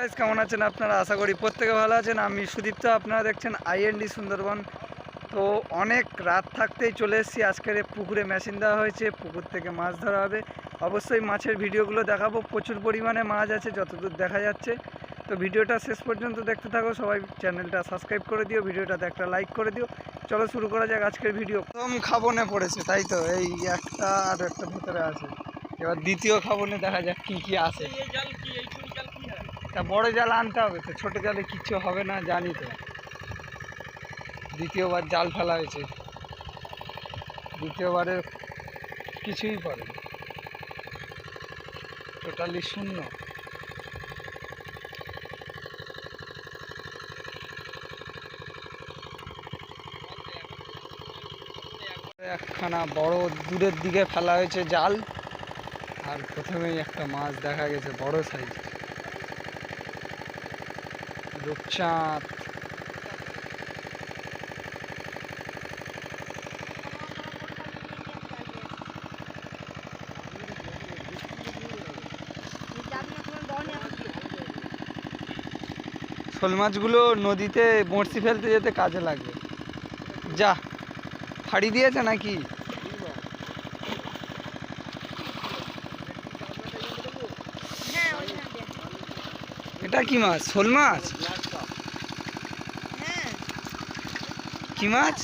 Guys কেমন আছেন আপনারা? আশা করি প্রত্যেকে ভালো আছেন। আমি সুদীপ্ত, আপনারা দেখছেন আইএনডি সুন্দরবন। তো অনেক রাত থাকতেই চলে এসেছি। আজকের পুকুরে মেশিন দেওয়া হয়েছে। পুকুর থেকে মাছ ধরা হবে। অবশ্যই মাছের ভিডিওগুলো দেখাবো। প্রচুর পরিমাণে মাছ আছে, যতদূর দেখা যাচ্ছে। তো ভিডিওটা শেষ পর্যন্ত দেখতে থাকো। সবাই চ্যানেলটা সাবস্ক্রাইব করে দিও। ভিডিওটাতে একটা লাইক করে দিও। চলো শুরু করা যাক আজকের ভিডিও প্রথম খাবনে পড়েছে, তাই তো? এই একটা আর একটা ভেতরে আছে। এবার দ্বিতীয় খাবনে দেখা যাক কি কি আছে। তা বড় জাল আনতে হবে তো, ছোট জালে কিচ্ছু হবে না, জানি তো। দ্বিতীয়বার জাল ফেলা হয়েছে। দ্বিতীয়বারে কিছুই পড়ে টোটালি শূন্য। একখানা বড় দূরের দিকে ফেলা হয়েছে জাল। আর প্রথমেই একটা মাছ দেখা গেছে বড় সাইজ রূপচাঁদ। শোল মাছগুলো নদীতে বড়শি ফেলতে যেতে কাজে লাগবে। যা ফাড়ি দিয়েছে নাকি হ্যাঁ ওইখানে দে। এটা কি মাছ শোল মাছ কি মাছ।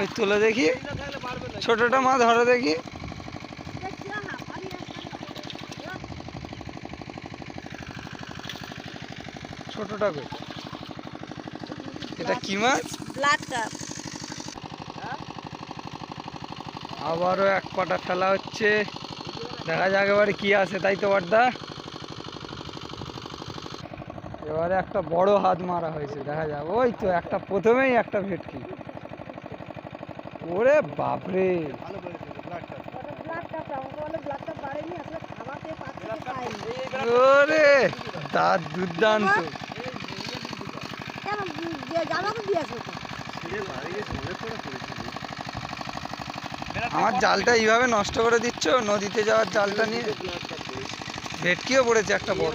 ওই তোলো দেখি ছোটটা মাছ, ধরো দেখি। ছোটটা এটা কি মাছ। আবারও এক পাটা ফেলা হচ্ছে দেখা যাক এবারে কি আছে তাই তো বাড্ডা এবারে একটা বড় হাত মারা হয়েছে দেখা যাক। ওই তো একটা প্রথমেই একটা ভেটকি। ওরে বাপরে। ওরে দাঁত দুর্দান্ত? আমার জালটা এইভাবে নষ্ট করে দিচ্ছ নদীতে যাওয়ার জালটা নিয়ে? ভেটকিও পড়েছে একটা বড়।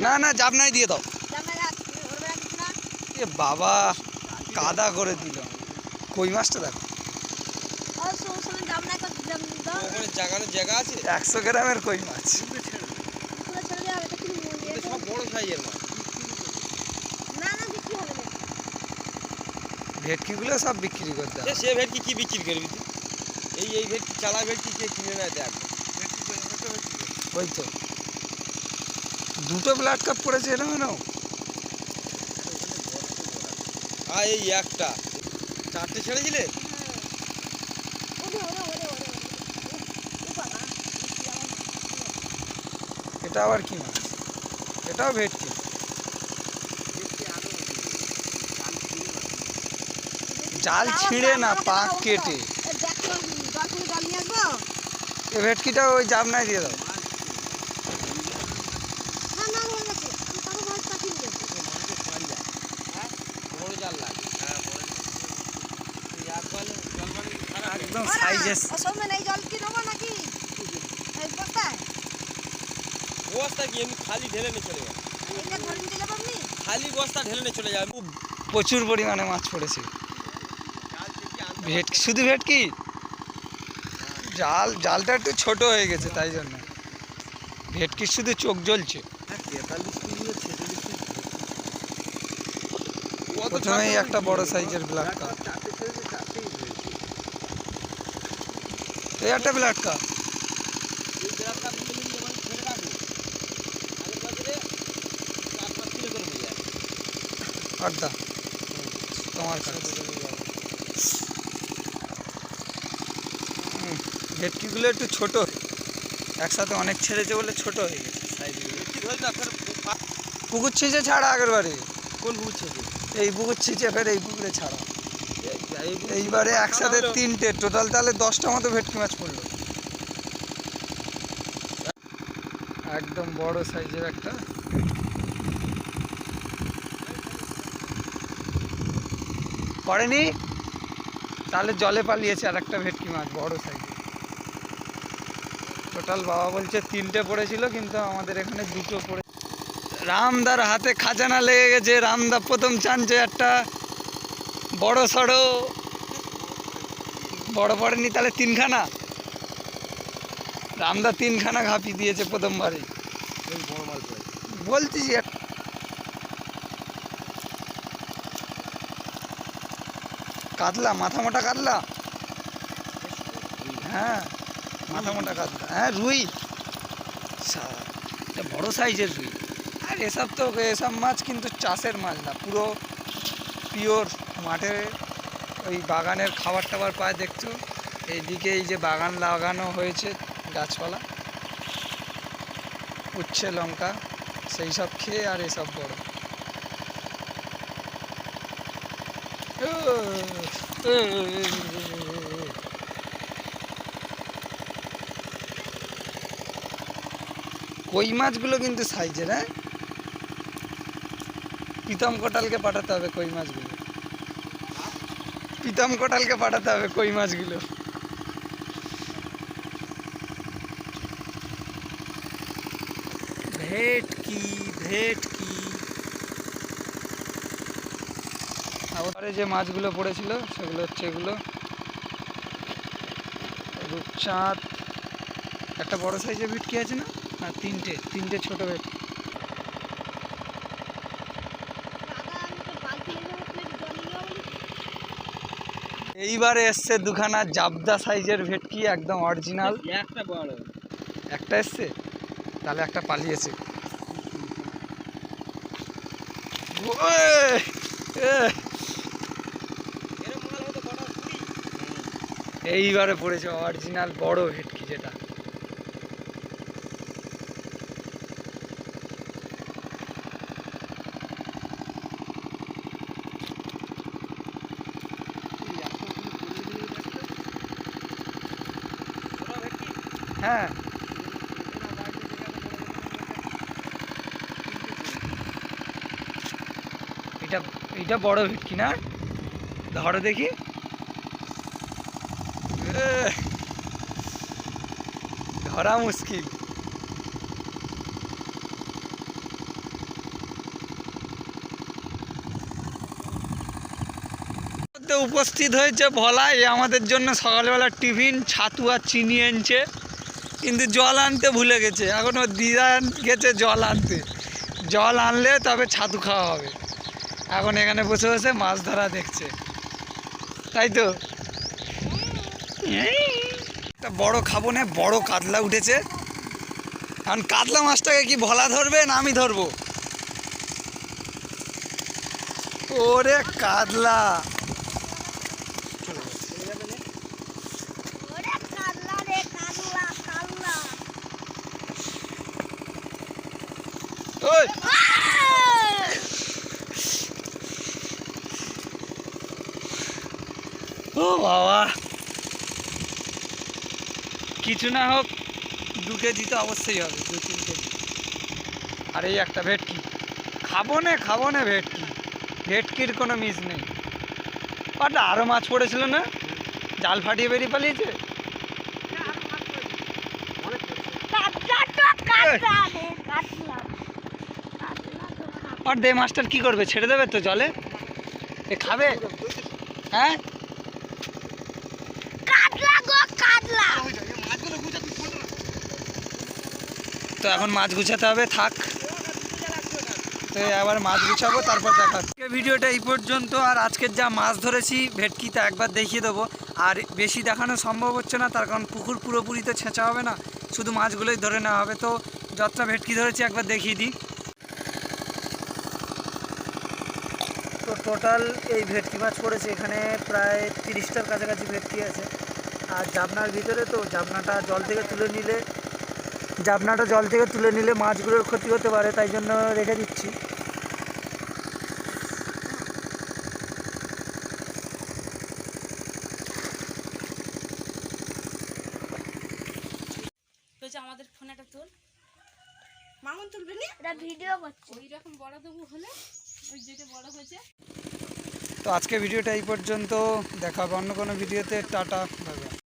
না না জাপ নাই দিয়ে দাও? এ বাবা কাদা করে দিল। কই মাছটা দেখো। একশো গ্রামের কই মাছ? ভেটকিগুলো সব বিক্রি করতে সে ভেটকি কি বিক্রি করবি এই এই ভেটকি চালা ভেটকি কে কিনে নেয় দেখ। ওই তো। দুটো ব্লাড কাপ পড়েছে এরকম এরকম আর এই একটা চারটে ছেড়েছিলে। এটা আবার কি মাছ এটাও ভেটকি জাল ছিঁড়ে না পাক কেটে? এ ভেটকিটা ওই জাবনায় দিয়ে দাও না, না, হয়ে গেছে। আমি কারও ভয় পাচ্ছি না। বড় জাল লাগে হ্যাঁ বড় একবার জল মানে খারাপ একদম ওরা, সাইজেস ও সৌমেন, এই জল কি নেব নাকি? এই বস্তায়? বস্তা কি? এমনি খালি ঢেলে নিয়ে চলে যাবে? খালি বস্তা ঢেলে নিয়ে চলে যাবে প্রচুর পরিমাণে মাছ পড়েছে। ভেটকি শুধু ভেটকি? জাল জালটা একটু ছোট হয়ে গেছে তাই জন্য। ভেটকির শুধু চোখ জ্বলছে। কত প্রথমেই একটা বড় সাইজের ব্ল্যাক কাপ এই একটা ব্ল্যাক কাপ এই গ্রামটা তুলে নিয়ে মানে ছেড়ে রাখব আগের বছরে চার পাঁচ কিলো হয়ে যায় আড্ডা তোমার কাছে। ভেটকিগুলো একটু ছোট। একসাথে অনেক ছেড়েছে বলে ছোট হয়ে গেছে। পুকুর ছিঁচে ছাড়া আগের বারে। কোন বুঝছে যে এই পুকুর ছিঁচে ফের এই পুকুরে ছাড়া। পুকুর এইবারে একসাথে তিনটে। টোটাল তাহলে দশটা মতো ভেটকি মাছ পড়ল। একদম বড় সাইজের একটা। পড়েনি তাহলে জলে পালিয়েছে আর একটা ভেটকি মাছ বড় সাইজের। টোটাল বাবা বলছে তিনটে পড়েছিল কিন্তু আমাদের এখানে দুটো পড়ে রামদার হাতে খাজানা লেগে গেছে। রামদা প্রথম চানছে একটা বড় সড়ো। বড় পড়েনি তাহলে তিনখানা? রামদা তিনখানা ঘাপি দিয়েছে প্রথমবারে। বড় এক- কাতলা, মাথা মোটা কাতলা? হ্যাঁ মাথা মোটা কাতলা। হ্যাঁ রুই। এটা বড় সাইজের রুই। আর এসব তো এসব মাছ কিন্তু চাষের মাছ না, পুরো পিওর মাঠে ওই বাগানের খাবার টাবার পায় দেখছ? এইদিকে এই যে বাগান লাগানো হয়েছে গাছপালা। উচ্ছে, লঙ্কা, সেই সব খেয়ে আর এসব বড়। কই মাছগুলো কিন্তু সাইজের হ্যাঁ? প্রীতম কোটালকে পাঠাতে হবে কই মাছগুলো? প্রীতম কোটালকে পাঠাতে হবে কই মাছগুলো? ভেটকি ভেটকি। আবার যে মাছগুলো পড়েছিল সেগুলো হচ্ছে এগুলো। রূপচাঁদ। একটা বড় সাইজের ভেটকি আছে না? না তিনটে তিনটে ছোট ভেটকি। এইবারে এসছে দুখানা জাবদা সাইজের ভেটকি একদম অরিজিনাল একটা বড়। একটা এসছে? তাহলে একটা পালিয়েছে। কুড়ি এইবারে পড়েছে অরিজিনাল বড় ভেটকি যেটা। হ্যাঁ। এটা এটা বড় ভেটকি না? ধরো দেখি। ধরা মুশকিল। উপস্থিত হয়েছে ভোলা এ আমাদের জন্য সকালবেলা টিফিন ছাতু আর চিনি এনেছে। কিন্তু জল আনতে ভুলে গেছে। এখন ও দিদা গেছে জল আনতে। জল আনলে তবে ছাতু খাওয়া হবে। এখন এখানে বসে বসে মাছ ধরা দেখছে। তাই তো? একটা বড় খাব না, বড় কাতলা উঠেছে। এখন কাতলা মাছটাকে কি ভোলা ধরবে না আমি ধরবো? ওরে কাতলা! ও বাবা। কিছু না হোক, দু কেজি তো অবশ্যই হবে, দু, তিন কেজি। আর এই একটা ভেটকি। খাব না খাব না ভেটকি। ভেটকির কোনো মিস নেই। বাট আরও মাছ পড়েছিল না? জাল ফাটিয়ে বেরিয়ে পালিয়েছে? আর দে মাস্টার কি করবে? ছেড়ে দেবে তো জলে? এ খাবে? হ্যাঁ? তো এখন মাছ গুছাতে হবে, থাক। তো আবার মাছ গুছাবো, তারপর দেখা। ভিডিওটা এই পর্যন্ত, আর আজকের যা মাছ ধরেছি ভেটকি তা একবার দেখিয়ে দেবো। আর বেশি দেখানো সম্ভব হচ্ছে না, তার কারণ পুকুর পুরোপুরি তো ছেঁচা হবে না, শুধু মাছগুলোই ধরে নেওয়া হবে। তো যতটা ভেটকি ধরেছি, একবার দেখিয়ে দিই। তো টোটাল এই ভেটকি মাছ পড়েছে, এখানে প্রায় তিরিশটার কাছাকাছি ভেটকি আছে। আর জাবনার ভিতরে তো, জাবনাটা জল থেকে তুলে নিলে জাবনাটা জল থেকে তুলে নিলে মাছগুলোর ক্ষতি হতে পারে তাই জন্য রেখে দিচ্ছি। আমাদের ফোনে একটা তোল। মামুন তুলবে নি? এটা ভিডিও করছি। ওই রকম বড় দেবো হলে ওই যেটা বড় হয়েছে। তো আজকে ভিডিওটা এই পর্যন্ত দেখা হবে অন্য কোনো ভিডিওতে। Tata bye bye.